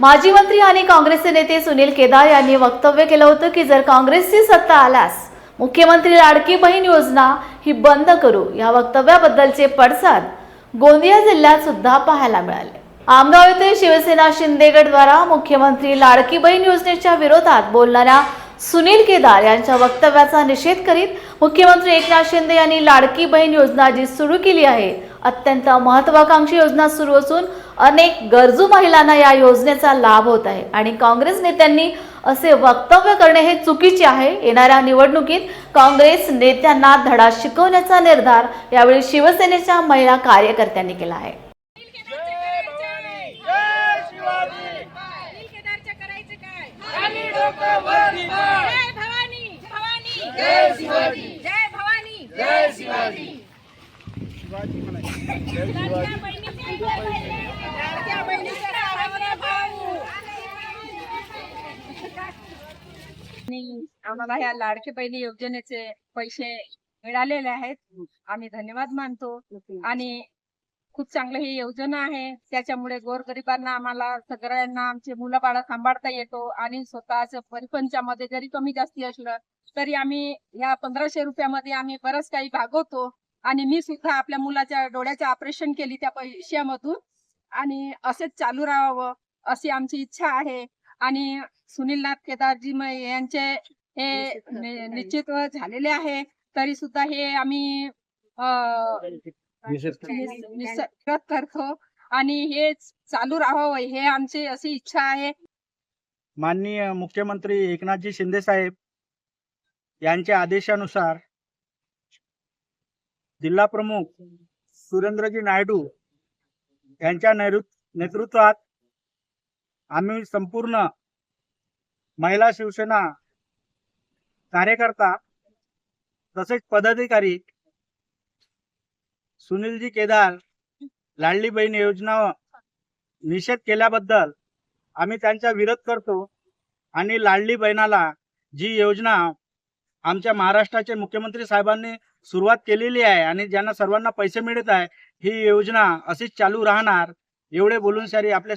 माजी मंत्री आणि काँग्रेसचे नेते सुनील केदार यांनी वक्तव्य केलं होतं की जर काँग्रेसची सत्ता आल्यास मुख्यमंत्री लाडकी बहीण योजना ही बंद करू. या वक्तव्याबद्दलचे पडसाद गोंदिया जिल्ह्यात सुद्धा पाहायला मिळाले. आमगाव येथे शिवसेना शिंदेगडद्वारा मुख्यमंत्री लाडकी बहीण योजनेच्या विरोधात बोलणाऱ्या सुनील केदार यांच्या वक्तव्याचा निषेध करीत मुख्यमंत्री एकनाथ शिंदे यांनी लाडकी बहीण योजना जी सुरू केली आहे अत्यंत महत्वाकांक्षी योजना सुरू असून अनेक गरजू महिलांना या योजनेचा लाभ होत आहे. आणि काँग्रेस नेत्यांनी असे वक्तव्य करणे हे चुकीचे आहे. येणाऱ्या निवडणुकीत काँग्रेस नेत्यांना धडा शिकवण्याचा निर्धार यावेळी शिवसेनेच्या महिला कार्यकर्त्यांनी केला आहे. जय शिवाजी. आम्हाला ह्या लाडकी बहिणी योजनेचे पैसे मिळालेले आहेत. आम्ही धन्यवाद मानतो. आणि खूप चांगलं ही योजना आहे. त्याच्यामुळे गोरगरिबांना आम्हाला सगळ्यांना आमचे मुलं बाळ सांभाळता येतो आणि स्वतःच परिपंचामध्ये जरी कमी जास्ती असलं तरी आम्ही ह्या पंधराशे रुपयामध्ये आम्ही बरंच काही भागवतो. आणि मी सुद्धा आपल्या मुलाच्या डोळ्याचे ऑपरेशन केली त्या पैशामधून. आणि असेच चालू राहावं अशी आमची इच्छा आहे. आणि सुनीलनाथ केदारजी म- यांचे हे निश्चित झालेले आहे. तरी सुद्धा हे आम्ही करतो. आणि हे चालू राहावं हे आमची अशी इच्छा आहे. माननीय मुख्यमंत्री एकनाथजी शिंदे साहेब यांच्या आदेशानुसार जिल्हा प्रमुख सुरेंद्रजी नायडू यांच्या नेतृत्वात आम्ही संपूर्ण महिला शिवसेना कार्यकर्ता तसेच पदाधिकारी सुनीलजी केदार लाडली बहीण योजना निषेध केल्याबद्दल आम्ही त्यांचा विरोध करतो आणि लाडली बहिणाला जी योजना आमच्या महाराष्ट्राचे मुख्यमंत्री साहेबांनी सुरुवात केलेली आहे आणि ज्यांना सर्वांना पैसे मिळत आहे ही योजना अशीच चालू राहणार. एवढे बोलून सारी आपल्या